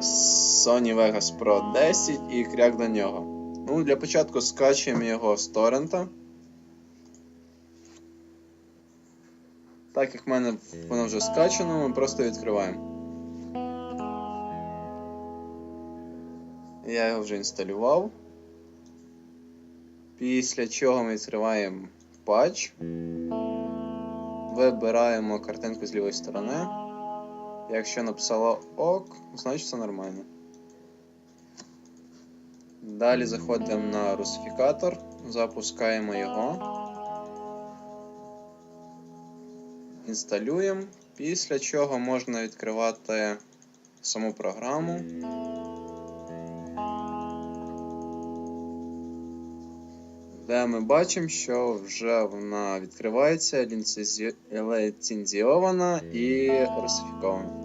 Sony Vegas Pro 10 і кряк до нього. Ну, для початку скачуємо його з торрента. Так як в мене воно вже скачано, ми просто відкриваємо. Я його вже інсталював. Після чого ми відкриваємо патч. Вибираємо картинку з лівої сторони. Якщо написало ок, значить все нормально. Далі заходимо на русифікатор, запускаємо його. Інсталюємо, після чого можна відкривати саму програму. Де ми бачимо, що вже вона відкривається, ліцензі- ліцензіована і русифікована.